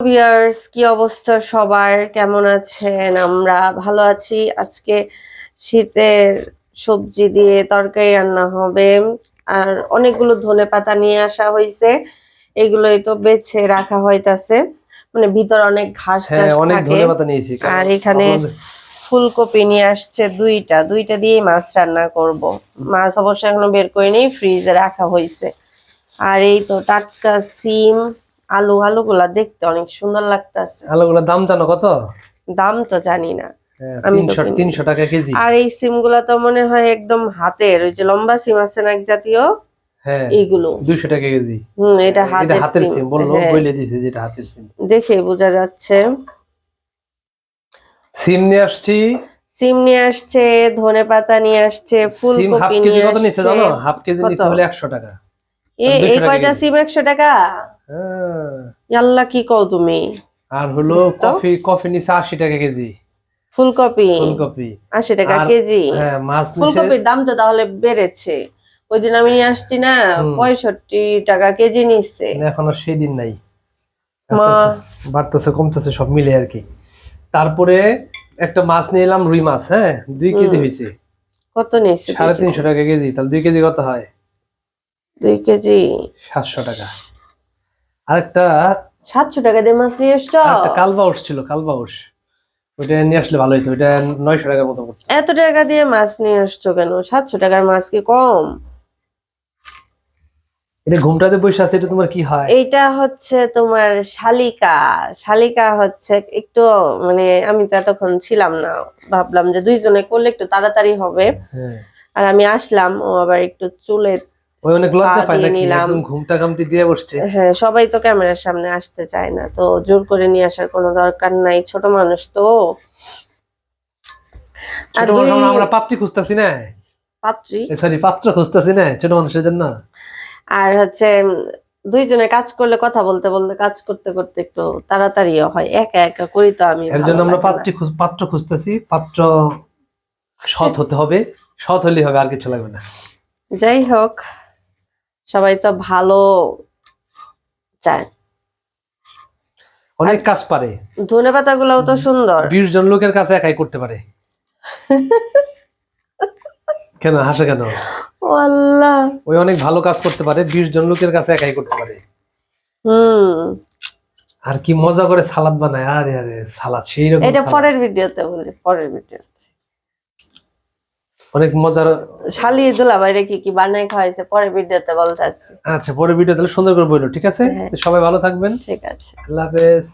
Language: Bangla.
ভিউয়ার্স কি অবস্থা সবার? কেমন আছেন? আমরা ভালো আছি। আজকে শীতের সবজি দিয়ে তরকারি রান্না হবে। আর অনেকগুলো ধনে পাতা নিয়ে আসা হয়েছে এগুলোই তো বেছে রাখা হইতাছে। মানে ভিতর অনেক ঘাস হ্যাঁ থাকে। আর এখানে ফুলকপি নিয়ে আসছে দুইটা। দুইটা দিয়ে মাছ রান্না করব। মাছ অবশ্য এখনও বের করে নেই ফ্রিজে রাখা হয়েছে আর এই তো টাটকা সিম আলু আলুগুলা দেখতে অনেক সুন্দর লাগতাছে। আলুগুলোর দাম জানো কত? দাম তো জানি না। হ্যাঁ, আমি তিনশো টাকা কেজি। আর এই সিমগুলা তো মনে হয় একদম হাতের ওই যে লম্বা সিম আছে না এক জাতীয় হ্যাঁ এইগুলো। দুইশো টাকা কেজি। হুম এটা এটা হাতের হাতের সিম। সিম বলল হ্যাঁ, বলে দিয়েছে যেটা হাতের সিম। দেখে বোঝা যাচ্ছে। সিম নিয়ে আসছি। সিম নিয়ে আসছে ধনে পাতা নিয়ে আসছে ফুলকপি নিয়ে আসছে। Half KG? হলে একশো টাকা। এই কয়টা সিম একশো টাকা? হ্যাঁ। ইয়াল্লা কি কও তুমি? আর হলো কফি কফি নিচ্ছে আশি টাকা কেজি। ফুলকপি? ফুলকপি। আশি টাকা কেজি? হ্যাঁ মাছ ফুলকপির দাম তো তাহলে বেড়েছে। ওই দিন আমি নিয়ে আসছি না। পঁয়ষট্টি টাকা কেজি নিচ্ছে এখন আর সেই দিন নাই। মা। বাড়তেছে কমতেছে সব মিলে আর কি। তারপরে একটা মাছ নিয়ে এলাম রুই মাছ হ্যাঁ? দুই কেজি। হয়েছে। কত নিচ্ছে সাড়ে তিনশো টাকা কেজি তাহলে দুই কেজি কত হয়? দুই কেজি। সাতশো টাকা। আরেকটা সাতশো টাকা দিয়ে মাছ নিয়ে এসছো? আরেকটা কালবাউস ছিল কালবাউস ওইটা নিয়ে আসলে ভালো হয়েছে ওইটা নয়শো টাকার মতো পড়ছে এত টাকা দিয়ে মাছ নিয়ে আসছো কেন? সাতশো টাকার মাছ কি কম? এটা ঘুমটাতে বসে আছে এটা তোমার কি হয়? এইটা হচ্ছে তোমার শালিকা। শালিকা হচ্ছে একটু মানে আমি তো এতক্ষণ ছিলাম না ভাবলাম যে দুইজনে করলে একটু তাড়াতাড়ি হবে। হ্যাঁ। আর আমি আসলাম ও আবার একটু চুলে ওই অনেক লজ্জা পায় নাকি একদম ঘুমটা কামটি দিয়ে বসছে। হ্যাঁ সবাই তো ক্যামেরার সামনে আসতে চায় না তো জোর করে নিয়ে আসার কোনো দরকার নাই। ছোট মানুষ তো। আর ছোট মানুষ দুই আমরা- আমরা পাত্রী খুঁজতেছি না। পাত্রী? সরি পাত্র খুঁজতেছি না ছোট মানুষের জন্য। আর হচ্ছে দুইজনে কাজ করলে কথা বলতে বলতে কাজ করতে করতে একটু তাড়াতাড়িও হয়। একা একা করি তো আমি এর জন্য আমরা পাত্রী পাত্র খুঁজতেছি। পাত্র সৎ হতে হবে। সৎ হলেই হবে আর কিছু লাগবে না। যাই হোক। সবাই তো ভালো চায়। অনেক কাজ পারে। ধনে পাতা গুলাও তো সুন্দর। বিশ জন লোকের কাছে একাই করতে পারে। কেন? হাসে কেন? আল্লাহ। ওই অনেক ভালো কাজ করতে পারে বিশ জন লোকের কাছে একাই করতে পারে। হুম। আর কি মজা করে সালাদ বানায়। আরে আরে সালাদ সেই রকম এটা পরের ভিডিওতে বলি পরের ভিডিও অনেক মজার শালি দুলা বাইরে কি কি বানাই খাওয়াইছে? পরে ভিডিওতে বলতেছি। আচ্ছা পরে ভিডিও তাহলে সুন্দর করে বলল ঠিক আছে? হ্যাঁ। সবাই ভালো থাকবেন। ঠিক আছে। আল্লাহ হাফেজ।